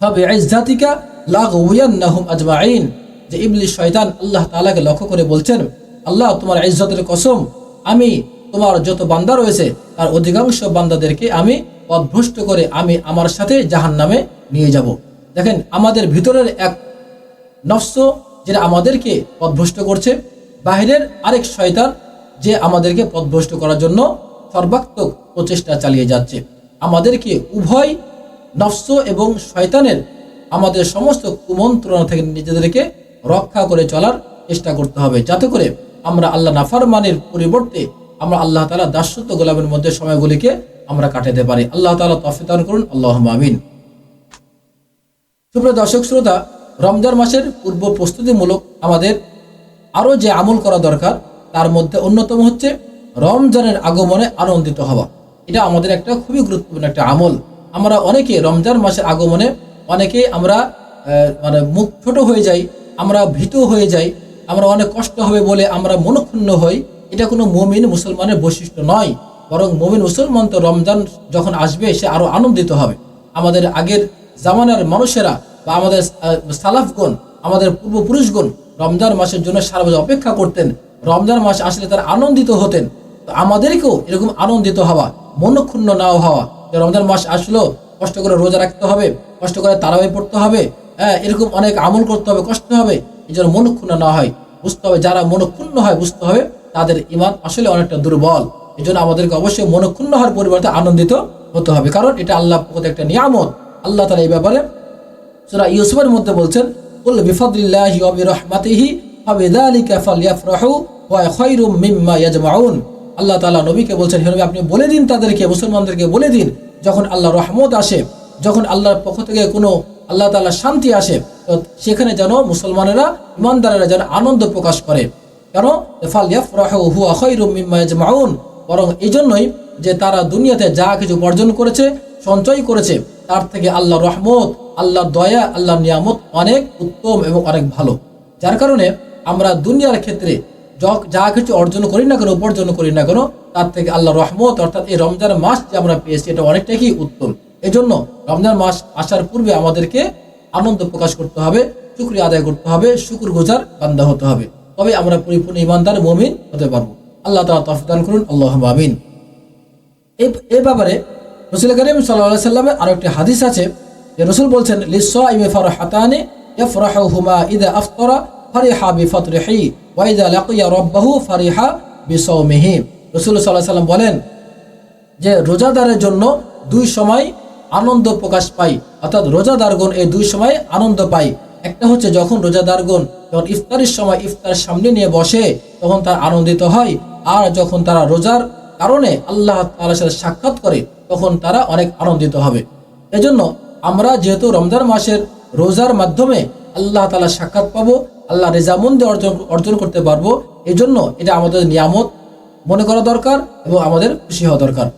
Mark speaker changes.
Speaker 1: তবে ইজ্জাতিকা লাগুয়ান্নাহুম আজমাইন যে ইবলিশ শয়তান আল্লাহ তাআলাকে লক্ষ্য করে বলছেন, আল্লাহ, তোমার ইজ্জতের কসম, আমি তোমার যত বান্দা রয়েছে, তার অধিকাংশ বান্দাদেরকে আমি পথভ্রষ্ট করে আমি আমার সাথে জাহান্নামে নিয়ে যাব। দেখেন, আমাদের ভিতরের এক নফস যেটা আমাদেরকে পথভ্রষ্ট করছে, বাহিরের আরেক শয়তান যে আমাদেরকে পথভ্রষ্ট করার জন্য সর্বাত্মক প্রচেষ্টা চালিয়ে যাচ্ছে। আমাদেরকে উভয় নফস এবং শয়তানের আমাদের সমস্ত কুমন্ত্রণা থেকে নিজেদেরকে রক্ষা করে চলার চেষ্টা করতে হবে। যাতে করে আমরা আল্লাহ নাফারমানের পরিবর্তে আমরা আল্লাহ তালা দাসত্ব গোলামের মধ্যে সময়গুলিকে আমরা কাটাতে পারি। আল্লাহ তালা তফিতান করুন। আল্লাহ আমিন। সুপ্রিয় দর্শক, শ্রোতা, রমজান মাসের পূর্ব প্রস্তুতিমূলক আমাদের আরও যে আমল করা দরকার, তার মধ্যে অন্যতম হচ্ছে রমজানের আগমনে আনন্দিত হওয়া। এটা আমাদের একটা খুবই গুরুত্বপূর্ণ একটা আমল। আমরা অনেকে রমজান মাসের আগমনে অনেকে আমরা মানে মুখ ছোট হয়ে যাই, আমরা ভীত হয়ে যাই, আমরা অনেক কষ্ট হবে বলে আমরা মনক্ষুণ্ণ হই, এটা কোনো মমিন মুসলমানের বৈশিষ্ট্য নয়। বরং মমিন মুসলমান তো রমজান যখন আসবে, সে আরও আনন্দিত হবে। আমাদের আগের জামানার মানুষেরা বা আমাদের সালাফগণ, আমাদের পূর্বপুরুষগণ রমজান মাসের জন্য সারা অপেক্ষা করতেন। রমজান মাস আসলে তারা আনন্দিত হতেন। তো আমাদেরকেও এরকম আনন্দিত হওয়া, মনক্ষুণ্ণ নাও হওয়া যে রমজান মাস আসলো, কষ্ট করে রোজা রাখতে হবে, কষ্ট করে তারাবি পড়তে হবে হ্যাঁ এরকম অনেক আমল করতে হবে, কষ্ট হবে, এই জন্য মনক্ষুণ্ণ না হয়, বুঝতে হবে, যারা মনক্ষুণ্ণ হয় বুঝতে হবে, তাদের ইমান আসলে অনেকটা দুর্বল, এই জন্য আমাদেরকে অবশ্যই মনক্ষুণ্ণ হওয়ার পরিবর্তে আনন্দিত হতে হবে, কারণ এটা আল্লাহ পক্ষ একটা নিয়ামত, আল্লাহ তালা এই ব্যাপারে সূরা ইউসুফের মধ্যে বলছেন, কুল মিম্মা ইয়াজমাউন। আল্লাহ তালা নবীকে বলছেন, হে নবী, আপনি বলে দিন তাদেরকে, মুসলমানদেরকে বলে দিন যখন আল্লাহ রহমত আসে, যখন আল্লাহর পক্ষ থেকে কোনো আল্লাহ তাআলা শান্তি আসে, তো সেখানে যেন মুসলমানেরা, ইমানদারেরা যেন আনন্দ প্রকাশ করে। কেন? ইয়াজমাউন। বরং এই জন্যই যে তারা দুনিয়াতে যা কিছু উপার্জন করেছে, সঞ্চয় করেছে, তার থেকে আল্লাহ রহমত আল্লাহ দয়া আল্লাহ নিয়ামত অনেক উত্তম এবং অনেক ভালো। যার কারণে আমরা দুনিয়ার ক্ষেত্রে য- কিছু অর্জন করি না কেন, উপার্জন করি না কেন, তার থেকে আল্লাহ রহমত, অর্থাৎ এই রমজান মাস যে আমরা পেয়েছি, এটা অনেকটাই কি উত্তম। এই জন্য রমজান মাস আসার পূর্বে আমাদেরকে আনন্দ প্রকাশ করতে হবে, শুক্রিয়া আদায় করতে হবে শুকুর গুজার বান্দা হতে হবে। তবে আমরা পরিপূর্ণ ইমানদার মমিন হতে পারব। আল্লাহ তালা তফদান করুন আল্লাহ আমিন। এই ব্যাপারে রসুল করিম সাল্লাহ সাল্লামের আরও একটি হাদিস আছে, যে রসুল বলছেন লিসা ইমে লিসাইমি ফারহাতানি ইয়াফরাহুমা ইদা আফতরা ফারিহা বিফাতরিহি। ওয়া রাব্বাহু ফারিহা বলেন যে রোজাদারের জন্য দুই সময় আনন্দ প্রকাশ পাই, অর্থাৎ রোজাদারগণ এই দুই সময় আনন্দ পায়। একটা হচ্ছে যখন রোজাদারগণ যখন ইফতারের সময় ইফতার সামনে নিয়ে বসে, তখন তার আনন্দিত হয়, আর যখন তারা রোজার কারণে আল্লাহ তাআলার সাথে সাক্ষাৎ করে, তখন তারা অনেক আনন্দিত হবে। এজন্য আমরা যেহেতু রমজান মাসের রোজার মাধ্যমে আল্লাহ তাআলা সাক্ষাৎ পাবো আল্লাহ রেজামন্দি অর্জন অর্জন করতে পারব। এজন্য এটা আমাদের নিয়ামত। মনে করা দরকার এবং আমাদের খুশি হওয়া দরকার।